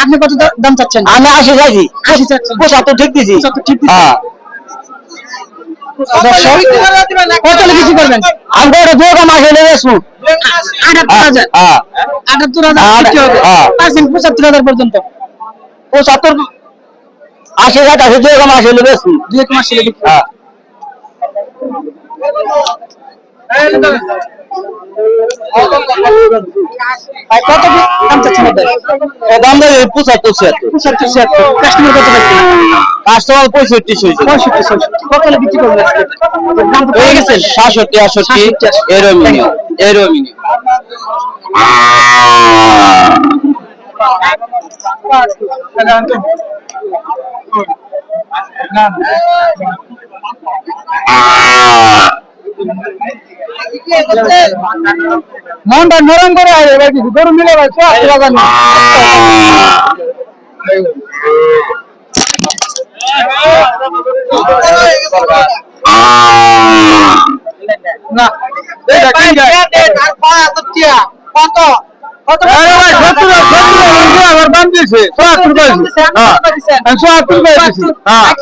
আপনি কত দাম চাচ্ছেন? আমি আশি চাইছি। আশি চাচ্ছেন। পঁচাত্তর ঠিক দিছি। ঠিক হ্যাঁ। কত বিক্রি করবেন। আমি ওটা দুই কম আসে লেগে আসব। আটাত্তর হাজার। হ্যাঁ। আটাত্তর হ্যাঁ, হ্যাঁ। হাজার পর্যন্ত। পঁচাত্তর আশি হাজার আছে দুই কম আসে লেগে আসব দুই মাস ছেলে বিক্রি হ্যাঁ। কত কি দাম চাচ্ছেন দাম পঁচাত্তর ছিয়াত্তর। পঁচাত্তর ছিয়াত্তর। কাস্টমার কত কাস্টমার পঁয়ষট্টি পঁয়ষট্টি কত বিক্রি করবেন দাম তো পেয়ে গেছেন সাতষট্টি আটষট্টি। সাতষট্টি, আটষট্টি। এরকমই এরকমই মনটা নরম করে আয় এবার কিছু গরু মিলে ভাই সব বাগান না। এটা কি যায় কত? কত আমার দাম দিয়েছে, পাইছি। হ্যাঁ। পাইছি। হ্যাঁ।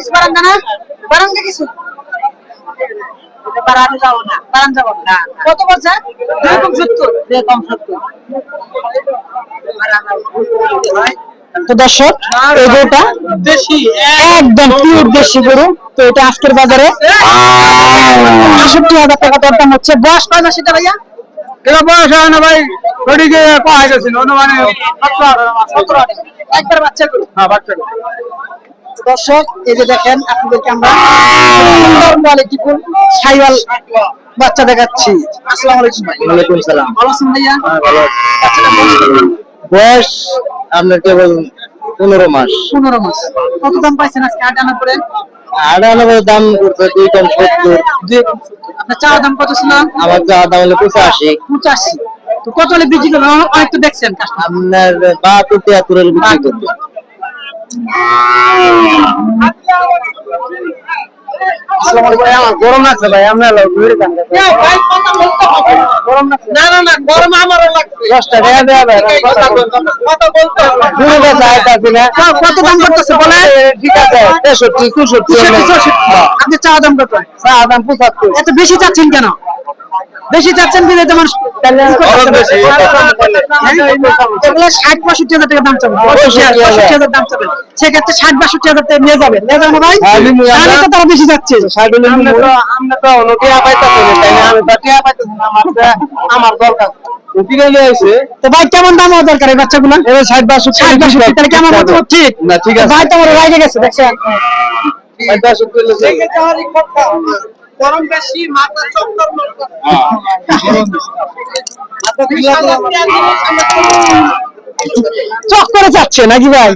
কত সত্তর। সত্তর। তো দর্শক একদম পিওর দেশি গরু? তো এটা আজকের বাজারে। আষট্টি হাজার টাকা দরদাম হচ্ছে। বয়স কয় মাস এটা ভাইয়া? এটা বয়স হয় না ভাই, ওদিকে পাওয়া গেছিল, অনুমানে একবার বাচ্চা হ্যাঁ, বাচ্চা। দর্শক এই যে দেখেন আপনাদেরকে আমরা সুন্দর কোয়ালিটি ফুল সাইওয়াল বাচ্চা দেখাচ্ছি। আসসালামু আলাইকুম ভাই। ওয়ালাইকুম সালাম। ভালো আছেন ভাইয়া? হ্যাঁ, ভালো আছি। বয়স আপনার কেবল পনেরো মাস। পনেরো মাস। কত দাম পাইছেন আজকে? আট আনার পরে দাম দুই কম সত্তর। দুই সত্তর। আপনার চাওয়া দাম কত ছিল? আমার যা দাম হলো পঁচাশি। পঁচাশি। তো কত হলে বিক্রি করবেন? অনেক- তো দেখছেন আপনার বাহাত্তর তিয়াত্তর হলে বিক্রি গরম লাগছে ভাই আপনার না না না গরম আমারও লাগছে। দশটা টাকা দেওয়া ভাই দুটো কথা আইতাছি না কত দাম করতেছে বলে ঠিক আছে তেষট্টি চৌষট্টি চৌষট্টি, চৌষট্টি। আপনি চাওয়া দাম কত? চা দাম পঁচাত্তর। এত বেশি চাচ্ছেন কেন? বেশি চাচ্ছেন বিলে তো মানুষ এগুলো ষাট পঁয়ষট্টি হাজার টাকা দাম চাবে। পঁয়ষট্টি হাজার। দাম চাবে। সেক্ষেত্রে ষাট বাষট্টি হাজার টাকা নিয়ে যাবেন নিয়ে যাবেন ভাই হ্যাঁ, আমরা। তাহলে তো তারা বেশি যাচ্ছে আমরা তো আমরা তো অন্য টিয়া পাইতাছি না। তাই না আমি তো টিয়া আমার দরকার। ভাই কেমন দাম হওয়া দরকার এই বাচ্চাগুলো? ষাট বাষট্টি ষাট বাষট্টি তাহলে কেমন মতো ঠিক। না ঠিক আছে। ভাই তো আমার রাগে গেছে দেখছেন ষাট বাষট্টি হলে ঠিক। গরম বেশি মাথা চক্কর চক্করে যাচ্ছে নাকি ভাই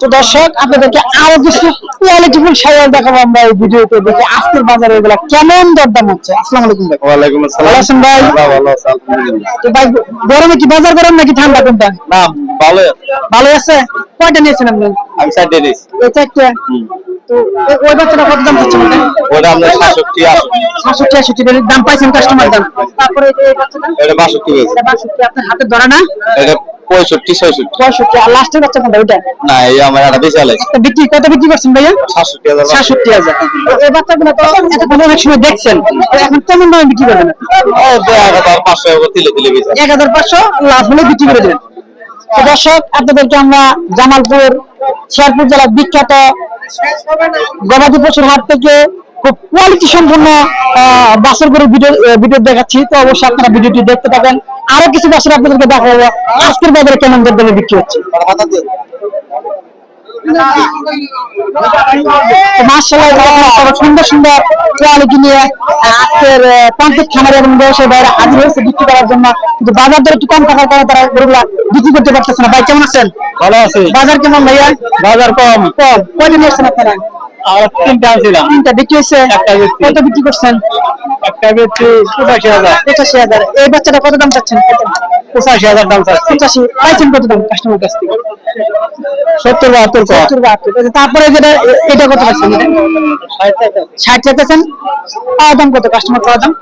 তো দর্শক আপনাদেরকে আরও কিছু কোয়ালিটিফুল সাইকেল দেখাবো আমরা এই ভিডিওতে। দেখে আজকের বাজারে এগুলা কেমন দরদাম হচ্ছে। আসসালামু আলাইকুম ভাই। ওয়ালাইকুম ভালো আছেন ভাই? ভালো ভালো আছি, আলহামদুলিল্লাহ। তো ভাই গরমে কি বাজার গরম নাকি ঠান্ডা কোনটা? না ভালো ভালো আছে? কয়টা নিয়েছেন আপনি? আমি সাইডে নিয়েছি। এটা একটা তো ওই বাচ্চাটা কত দাম হচ্ছে ওটা সাতষট্টি আটষট্টি সাতষট্টি আষট্টি দাম পাইছেন কাস্টমার দাম। তারপরে এই বাচ্চাটা? এটা বাষট্টি হয়েছে। এটা বাষট্টি আপনার হাতে ধরে না? এটা পঁয়ষট্টি ছয়ষট্টি। পঁয়ষট্টি আর লাস্টের বাচ্চা কোনটা? ওইটা? না এই আমার একটা বেশি আলাই বিক্রি কত বিক্রি করছেন ভাইয়া? সাতষট্টি হাজার সাতষট্টি হাজার। এই বাচ্চাগুলো তো এতক্ষণ অনেক সময় দেখছেন। এখন কেমন দামে বিক্রি করবেন ও হাজার পাঁচশো এবার তিলে তিলে এক হাজার পাঁচশো লাভ হলে বিক্রি করে দেবেন দর্শক আপনাদেরকে আমরা জামালপুর শেরপুর জেলার বিখ্যাত গবাদি পশুর হাট থেকে খুব কোয়ালিটি সম্পূর্ণ বাসের করে ভিডিও ভিডিও দেখাচ্ছি। তো অবশ্যই আপনারা ভিডিওটি দেখতে পাবেন আরও কিছু বাসের আপনাদেরকে দেখাবো। আজকের বাজারে কেমন দর দামে বিক্রি হচ্ছে? সুন্দর সুন্দর কোয়ালিটি নিয়ে আজকের পঞ্চায়েত খামার এবং ব্যবসায়ী ভাইরা হাজির হয়েছে বিক্রি করার জন্য। কিন্তু বাজার দর একটু কম থাকার কারণে তারা গরুগুলা বিক্রি করতে পারতেছে না। ভাই কেমন আছেন? ভালো আছে। বাজার কেমন ভাইয়া? বাজার কম। কম। কয়দিন এসছেন আপনারা? তিনটা ছিলাম তিনটা বিক্রি হয়েছে? কত বিক্রি করছেন? একটা পঁচাশি হাজার। পঁচাশি হাজার। এই বাচ্চাটা কত দাম চাচ্ছেন? পঁচাশি হাজার দাম চাচ্ছি পঁচাশি পাইছেন কত দাম কাস্টমার কাছ থেকে? সত্তর বাহাত্তর সত্তর বাহাত্তর। তারপরে যেটা এটা কত পাচ্ছেন? ষাট চাইতেছেন পাওয়া দাম কত? কাস্টমার পাওয়া দাম?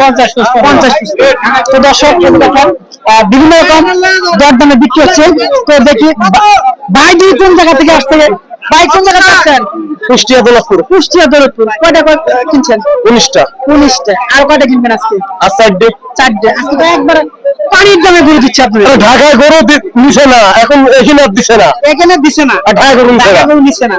পঞ্চাশ পঞ্চাশ তো দর্শক বিভিন্ন রকম দরদামে বিক্রি হচ্ছে। তো দেখি বা- ভাই দুই কোন জায়গা থেকে আসছে? ভাই কোন জায়গা থেকে কুষ্টিয়া দোলকপুর কুষ্টিয়া দৌলতপুর। কয়টা কিনছেন? উনিশটা। উনিশটা। আর কয়টা কিনবেন আজকে? আর চারটে। চারটে। আজকে তো একবার পানির দামে গরু দিচ্ছে আপনি ঢাকায় গরু দিছে না। এখন এখানে দিছে না। এখানে দিচ্ছে না। ঢাকায় গরু নিচ্ছে না।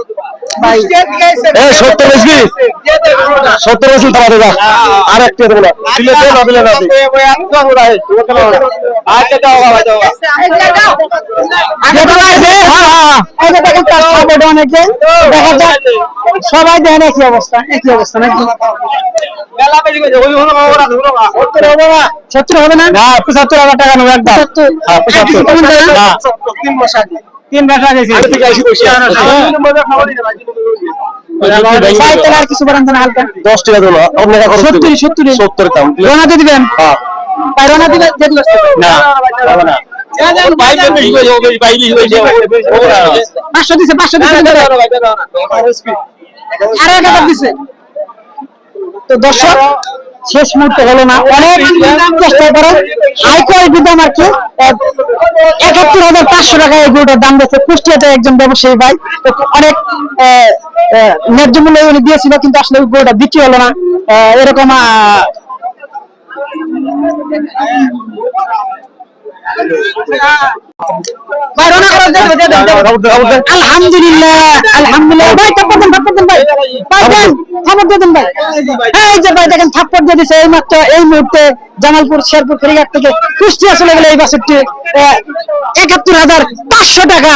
সত্তর বেশি? সত্তর বেশি তোমাদের আর একটা দেবো না। দিলে দেন না দিলে না দিন। সবাই দেখেন একই অবস্থা একই অবস্থা নাকি? সত্তর হবে না? সত্তর হবে না? না পঁচাত্তর হাজার টাকা নেব একদম। সত্তর হ্যাঁ, পঁচাত্তর। তিন মাস আগে কিছু হালকা। দশ টাকা আপনারা সত্তর সত্তর। সত্তর দাম। দিবেন হ্যাঁ। দিবেন না না পাঁচশো দিছে পাঁচশো দিছে। হাজার দিছে। তো দর্শক শেষ মুহূর্তে হলো না। অনেক চেষ্টা করে। হাই কোয়ালিটি দাম আর কি? একাত্তর হাজার পাঁচশো টাকা এই গরুটার দাম দিয়েছে। কুষ্টিয়াতে একজন ব্যবসায়ী ভাই। অনেক ন্যায্য মূল্য উনি দিয়েছিল, কিন্তু আসলে গরুটা বিক্রি হলো না। এরকম দিছে এই এই মুহূর্তে জামালপুর শেরপুর ফেরিঘাট থেকে কুষ্টিয়া চলে গেলে এই বাসেরটি একাত্তর হাজার পাঁচশো টাকা